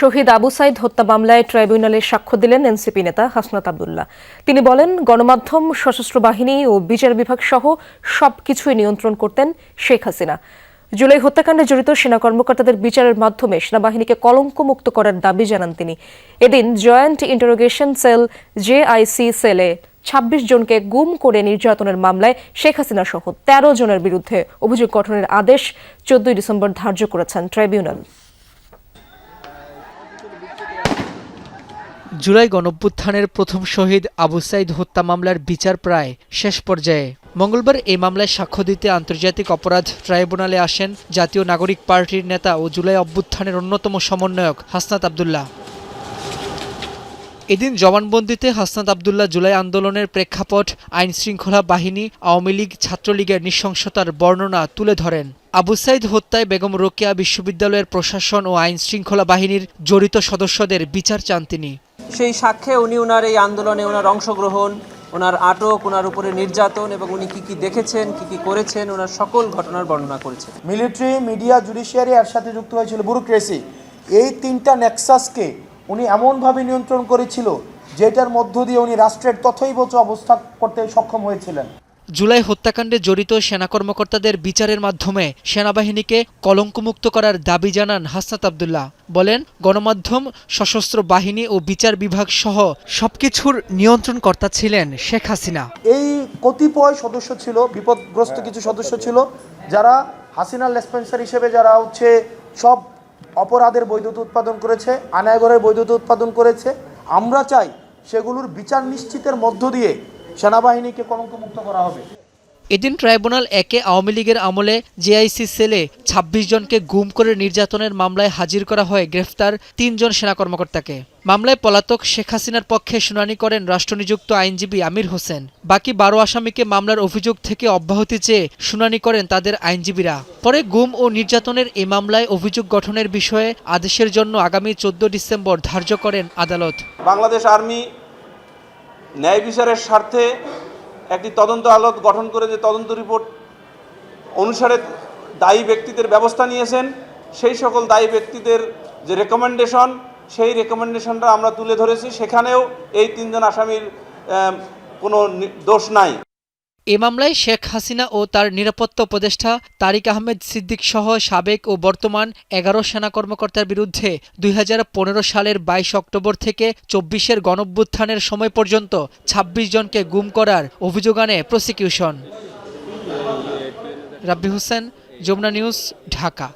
শহীদ আবু সাইদ হত্যা মামলায় ট্রাইব্যুনালে সাক্ষ্য দিলেন এনসিপি নেতা হাসনাত আবদুল্লাহ। তিনি বলেন, গণমাধ্যম, সশস্ত্র বাহিনী ও বিচার বিভাগ সহ সবকিছুই নিয়ন্ত্রণ করতেন শেখ হাসিনা। জুলাই হত্যাকাণ্ডে জড়িত সেনা কর্মকর্তাদের বিচারের মাধ্যমে সেনাবাহিনীকে কলঙ্কমুক্ত করার দাবি জানান তিনি। এদিন জয়েন্ট ইন্টারোগেশন সেল জেআইসি সেলে ছাব্বিশ জনকে গুম করে নির্যাতনের মামলায় শেখ হাসিনা সহ তেরো জনের বিরুদ্ধে অভিযোগ গঠনের আদেশ চোদ্দই ডিসেম্বর ধার্য করেছেন ট্রাইব্যুনাল। জুলাই গণঅভ্যুত্থানের প্রথম শহীদ আবু সাইদ হত্যা মামলার বিচার প্রায় শেষ পর্যায়ে। মঙ্গলবার এই মামলায় সাক্ষ্য দিতে আন্তর্জাতিক অপরাধ ট্রাইব্যুনালে আসেন জাতীয় নাগরিক পার্টির নেতা ও জুলাই অভ্যুত্থানের অন্যতম সমন্বয়ক হাসনাত আবদুল্লাহ। এদিন জবানবন্দিতে হাসনাত আবদুল্লাহ জুলাই আন্দোলনের প্রেক্ষাপট আইন শৃঙ্খলা বাহিনী, আওয়ামী লীগ, ছাত্রলীগের নৃশংসতার বর্ণনা তুলে ধরেন। আবু সাইদ হত্যায় বেগম রোকেয়া বিশ্ববিদ্যালয়ের প্রশাসন ও আইন শৃঙ্খলা বাহিনীর জড়িত সদস্যদের বিচার চান তিনি। সেই সাক্ষ্যে উনি ওনার এই আন্দোলনে ওনার অংশগ্রহণ ওনার আটক ওনার উপরে নির্যাতন এবং উনি কি কি দেখেছেন, কি কি করেছেন ওনার সকল ঘটনার বর্ণনা করেছেন। মিলিটারি, মিডিয়া, জুডিশিয়ারি এর সাথে যুক্ত হয়েছিল ব্যুরোক্রেসি। এই তিনটা নেক্সাসকে উনি এমনভাবে নিয়ন্ত্রণ করেছিল, যেটার মধ্য দিয়ে উনি রাষ্ট্রের তথৈবচ অবস্থা করতে সক্ষম হয়েছিলেন। জুলাই হত্যাকাণ্ডে জড়িত সেনা কর্মকর্তাদের বিচারের মাধ্যমে সেনাবাহিনীকে কলঙ্কমুক্ত করার দাবি জানান হাসনাত আবদুল্লাহ। বলেন, গণমাধ্যম, সশস্ত্র বাহিনী ও বিচার বিভাগ সহ সবকিছুর নিয়ন্ত্রণকর্তা ছিলেন শেখ হাসিনা। এই কতিপয় সদস্য ছিল, বিপদগ্রস্ত কিছু সদস্য ছিল, যারা হাসিনা লেসপেন্সার হিসেবে যারা হচ্ছে সব অপরাধের বৈধতা উৎপাদন করেছে, আনায়গরের বৈধতা উৎপাদন করেছে। আমরা চাই সেগুলোর বিচার নিশ্চিতের মধ্য দিয়ে সেনাবাহিনীকে কলঙ্কমুক্ত করা হবে। এদিন ট্রাইব্যুনাল একে আওয়ামী লীগের আমলে জেআইসি সেলে ২৬ জনকে গুম করে নির্যাতনের মামলায় হাজির করা হয় গ্রেফতার তিনজন সেনা কর্মকর্তাকে। মামলায় পলাতক শেখ হাসিনার পক্ষে শুনানি করেন রাষ্ট্রনিযুক্ত আইনজীবী আমির হোসেন। বাকি বারো আসামিকে মামলার অভিযোগ থেকে অব্যাহতি চেয়ে শুনানি করেন তাদের আইনজীবীরা। পরে গুম ও নির্যাতনের এই মামলায় অভিযোগ গঠনের বিষয়ে আদেশের জন্য আগামী চোদ্দ ডিসেম্বর ধার্য করেন আদালত। বাংলাদেশ আর্মি ন্যায় বিচারের স্বার্থে একটি তদন্ত আদালত গঠন করে যে তদন্ত রিপোর্ট অনুসারে দায়ী ব্যক্তিদের ব্যবস্থা নিয়েছেন, সেই সকল দায়ী ব্যক্তিদের যে রেকমেন্ডেশন সেই রেকমেন্ডেশনটা আমরা তুলে ধরেছি। সেখানেও এই তিনজন আসামির কোনো দোষ নাই। এ মামলায় শেখ হাসিনা ও তার নিরাপত্তা উপদেষ্টা তারিক আহমেদ সিদ্দিক সহ সাবেক ও বর্তমান এগারো সেনা কর্মকর্তার বিরুদ্ধে দুই হাজার পনেরো সালের বাইশ অক্টোবর থেকে চব্বিশের গণভ্যুত্থানের সময় পর্যন্ত ২৬ জনকে গুম করার অভিযোগ আনে প্রসিকিউশন। রাব্বি হোসেন, যমুনা নিউজ, ঢাকা।